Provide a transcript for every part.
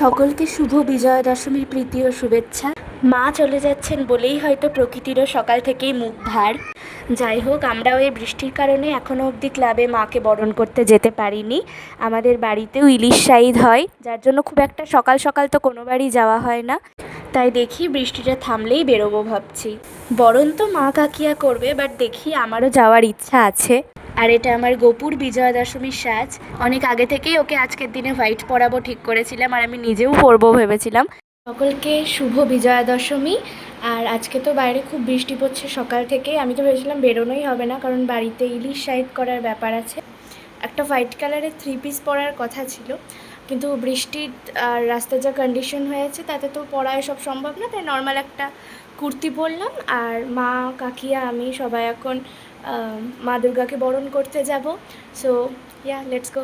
সকলকে শুভ বিজয়া দশমীর প্রীতি ও শুভেচ্ছা। মা চলে যাচ্ছেন বলেই হয়তো প্রকৃতিরও সকাল থেকেই মুখ ভার। যাই হোক, আমরাও এই বৃষ্টির কারণে এখনও অবধি ক্লাবে মাকে বরণ করতে যেতে পারিনি। আমাদের বাড়িতেও ইলিশ সাইদ হয়, যার জন্য খুব একটা সকাল সকাল তো কোনো বাড়ি যাওয়া হয় না। তাই দেখি বৃষ্টিটা থামলেই বেরোবো ভাবছি। বরণ তো মা কাকিয়া করবে, বাট দেখি আমারও যাওয়ার ইচ্ছা আছে। আর এটা আমার গোপুর বিজয়া দশমীর সাজ। অনেক আগে থেকেই ওকে আজকের দিনে হোয়াইট পরাবো ঠিক করেছিলাম আর আমি নিজেও পরবো ভেবেছিলাম। সকলকে শুভ বিজয়া দশমী আর আজকে তো বাইরে খুব বৃষ্টি পড়ছে সকাল থেকে আমি তো ভেবেছিলাম বেরোনোই হবে না, কারণ বাড়িতে ইলিশ সাইড করার ব্যাপার আছে। একটা হোয়াইট কালারের থ্রি পিস পরার কথা ছিল। কিন্তু বৃষ্টির আর রাস্তার যা কন্ডিশন হয়েছে, তাতে তো পড়ায় সব সম্ভব না, তাই নর্মাল একটা কুর্তি পরলাম। আর মা, কাকিয়া, আমি সবাই এখন মা দুর্গাকে বরণ করতে যাব। সো ইয়া লেটস গো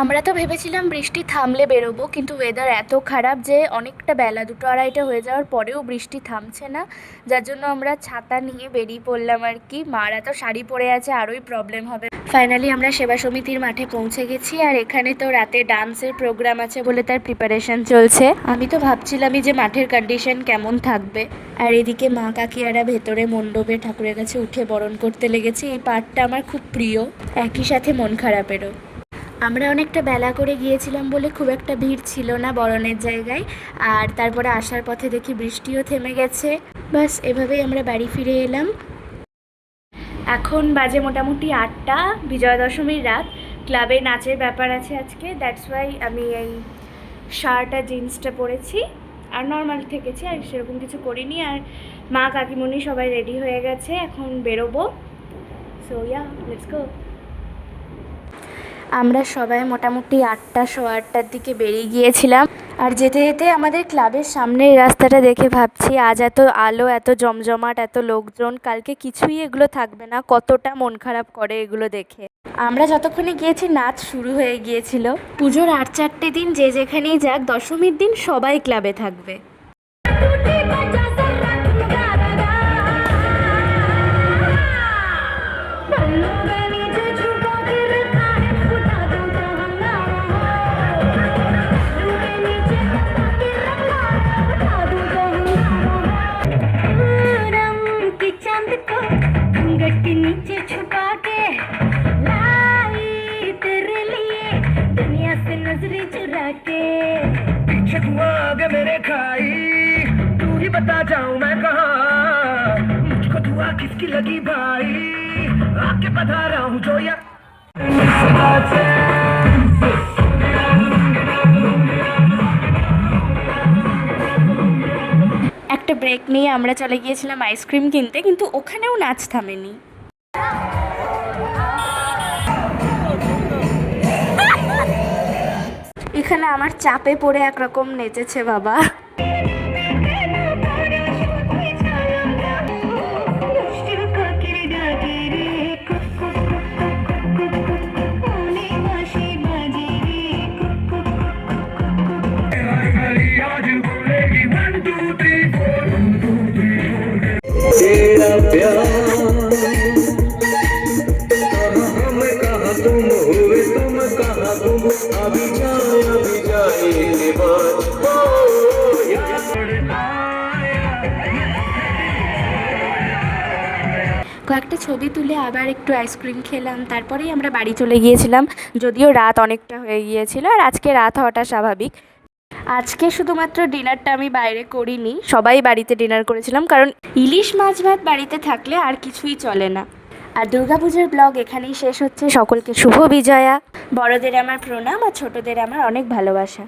আমরা তো ভেবেছিলাম বৃষ্টি থামলে বেরোবো, কিন্তু ওয়েদার এত খারাপ যে অনেকটা বেলা, দুটো আড়াইটা হয়ে যাওয়ার পরেও বৃষ্টি থামছে না। যার জন্য আমরা ছাতা নিয়ে বেরিয়ে পড়লাম আর কি। মারা তো শাড়ি পরে আছে, আরোই প্রবলেম হবে। ফাইনালি আমরা সেবা সমিতির মাঠে পৌঁছে গেছি আর এখানে তো রাতে ডান্সের প্রোগ্রাম আছে বলে তার প্রিপারেশন চলছে। আমি তো ভাবছিলামই যে মাঠের কন্ডিশন কেমন থাকবে। আর এদিকে মা কাকিয়ারা ভেতরে মণ্ডপে ঠাকুরের কাছে উঠে বরণ করতে লেগেছে। এই পার্টটা আমার খুব প্রিয়। একই সাথে মন খারাপেরও। আমরা অনেকটা বেলা করে গিয়েছিলাম বলে খুব একটা ভিড় ছিল না বরণের জায়গায়। আর তারপরে আসার পথে দেখি বৃষ্টিও থেমে গেছে। বাস, এভাবেই আমরা বাড়ি ফিরে এলাম। এখন বাজে মোটামুটি আটটা, বিজয়া দশমীর রাত। ক্লাবে নাচের ব্যাপার আছে আজকে দ্যাটস ওয়াই আমি এই শার্ট আর জিন্সটা পরেছি। আর নর্মাল থেকেছি, আর সেরকম কিছু করিনি। আর মা, কাকিমণি সবাই রেডি হয়ে গেছে, এখন বেরোবো। সো ইয়া লেটস গো আমরা সবাই মোটামুটি আটটা, সোয়া আটটার দিকে বেরিয়ে গিয়েছিলাম। আর যেতে যেতে আমাদের ক্লাবের সামনের রাস্তাটা দেখে ভাবছি, আজ এত আলো, এত জমজমাট, এত লোকজন, কালকে কিছুই এগুলো থাকবে না, কতটা মন খারাপ করে এগুলো দেখে। আমরা যতক্ষণে গিয়েছি, নাচ শুরু হয়ে গিয়েছিল। পুজোর আট, চারটে দিন যে যেখানেই যাক, দশমীর দিন সবাই ক্লাবে থাকবে। पीछे तू आगे मेरे खाई तू ही बता जाऊं मैं कहा मुझको दुआ किसकी लगी भाई आके बता रहा हूँ जो या একটা ব্রেক নিয়ে আমরা চলে গিয়েছিলাম আইসক্রিম কিনতে কিন্তু ওখানেও নাচ থামেনি এখানে আমার চাপে পড়ে একরকম নেচেছে বাবা आज बोलेगी কয়েকটা ছবি তুলে আবার একটু আইসক্রিম খেলাম, তারপরেই আমরা বাড়ি চলে গিয়েছিলাম। যদিও রাত অনেকটা হয়ে গিয়েছিল আর আজকে রাত হওয়াটা স্বাভাবিক। আজকে শুধুমাত্র ডিনারটা আমি বাইরে করিনি, সবাই বাড়িতে ডিনার করেছিলাম, কারণ ইলিশ মাছ ভাত বাড়িতে থাকলে আর কিছুই চলে না। আর দুর্গাপুজোর ব্লগ এখানেই শেষ হচ্ছে। সকলকে শুভ বিজয়া। বড়দের আমার প্রণাম আর ছোটদের আমার অনেক ভালোবাসা।